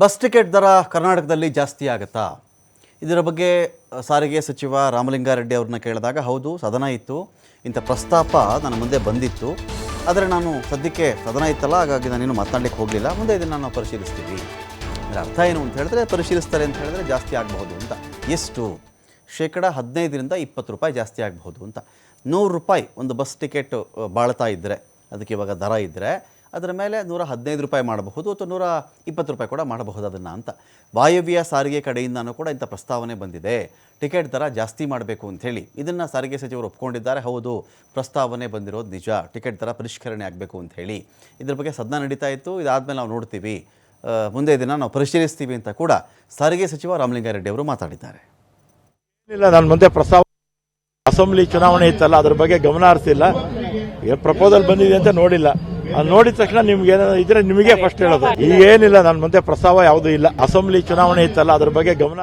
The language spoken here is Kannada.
ಬಸ್ ಟಿಕೆಟ್ ದರ ಕರ್ನಾಟಕದಲ್ಲಿ ಜಾಸ್ತಿ ಆಗುತ್ತಾ? ಇದರ ಬಗ್ಗೆ ಸಾರಿಗೆ ಸಚಿವ ರಾಮಲಿಂಗಾರೆಡ್ಡಿ ಅವ್ರನ್ನ ಕೇಳಿದಾಗ, ಹೌದು, ಸದನ ಇತ್ತು. ಇಂಥ ಪ್ರಸ್ತಾಪ ನನ್ನ ಮುಂದೆ ಬಂದಿತ್ತು. ಆದರೆ ನಾನು ಸದ್ಯಕ್ಕೆ ಸದನ ಇತ್ತಲ್ಲ, ಹಾಗಾಗಿ ನಾನೇನು ಮಾತನಾಡಲಿಕ್ಕೆ ಹೋಗಲಿಲ್ಲ. ಮುಂದೆ ಇದನ್ನು ನಾವು ಪರಿಶೀಲಿಸ್ತೀವಿ. ಇದರ ಅರ್ಥ ಏನು ಅಂತ ಹೇಳಿದ್ರೆ, ಪರಿಶೀಲಿಸ್ತಾರೆ ಅಂತ ಹೇಳಿದ್ರೆ ಜಾಸ್ತಿ ಆಗಬಹುದು ಅಂತ. ಎಷ್ಟು? ಶೇಕಡ ಹದಿನೈದರಿಂದ ಇಪ್ಪತ್ತು ರೂಪಾಯಿ ಜಾಸ್ತಿ ಆಗಬಹುದು ಅಂತ. ನೂರು ರೂಪಾಯಿ ಒಂದು ಬಸ್ ಟಿಕೆಟ್ ಬಾಳ್ತಾ ಇದ್ದರೆ ಅದಕ್ಕೆ ಇವಾಗ ದರ ಇದ್ದರೆ ಅದರ ಮೇಲೆ ನೂರ ಹದಿನೈದು ರೂಪಾಯಿ ಮಾಡಬಹುದು ಅಥವಾ ನೂರ ಇಪ್ಪತ್ತು ರೂಪಾಯಿ ಕೂಡ ಮಾಡಬಹುದು ಅದನ್ನು ಅಂತ. ವಾಯವ್ಯ ಸಾರಿಗೆ ಕಡೆಯಿಂದನೂ ಕೂಡ ಇಂಥ ಪ್ರಸ್ತಾವನೆ ಬಂದಿದೆ. ಟಿಕೆಟ್ ದರ ಜಾಸ್ತಿ ಮಾಡಬೇಕು ಅಂಥೇಳಿ ಇದನ್ನು ಸಾರಿಗೆ ಸಚಿವರು ಒಪ್ಕೊಂಡಿದ್ದಾರೆ. ಹೌದು, ಪ್ರಸ್ತಾವನೆ ಬಂದಿರೋದು ನಿಜ. ಟಿಕೆಟ್ ದರ ಪರಿಷ್ಕರಣೆ ಆಗಬೇಕು ಅಂಥೇಳಿ ಇದ್ರ ಬಗ್ಗೆ ಸದನ ನಡೀತಾ ಇತ್ತು. ಇದಾದಮೇಲೆ ನಾವು ನೋಡ್ತೀವಿ. ಮುಂದೆ ದಿನ ನಾವು ಪರಿಶೀಲಿಸ್ತೀವಿ ಅಂತ ಕೂಡ ಸಾರಿಗೆ ಸಚಿವ ರಾಮಲಿಂಗಾರೆಡ್ಡಿ ಅವರು ಮಾತಾಡಿದ್ದಾರೆ. ಇಲ್ಲ, ನಾನು ಮುಂದೆ ಪ್ರಸ್ತಾವ ಅಸೆಂಬ್ಲಿ ಚುನಾವಣೆ ಇತ್ತಲ್ಲ, ಅದ್ರ ಬಗ್ಗೆ ಗಮನ ಹರಿಸಿಲ್ಲ. ಪ್ರಪೋಸಲ್ ಬಂದಿದೆ ಅಂತ ನೋಡಿಲ್ಲ. ಅದ್ ನೋಡಿದ ತಕ್ಷಣ ನಿಮ್ಗೆ ಏನಾದ್ರು ಇದ್ರೆ ನಿಮಗೆ ಫಸ್ಟ್ ಹೇಳೋದು. ಈಗ ಏನಿಲ್ಲ ನನ್ನ ಮುಂದೆ ಪ್ರಸ್ತಾವ ಯಾವುದೂ ಇಲ್ಲ. ಅಸೆಂಬ್ಲಿ ಚುನಾವಣೆ ಇತ್ತಲ್ಲ, ಅದ್ರ ಬಗ್ಗೆ ಗಮನ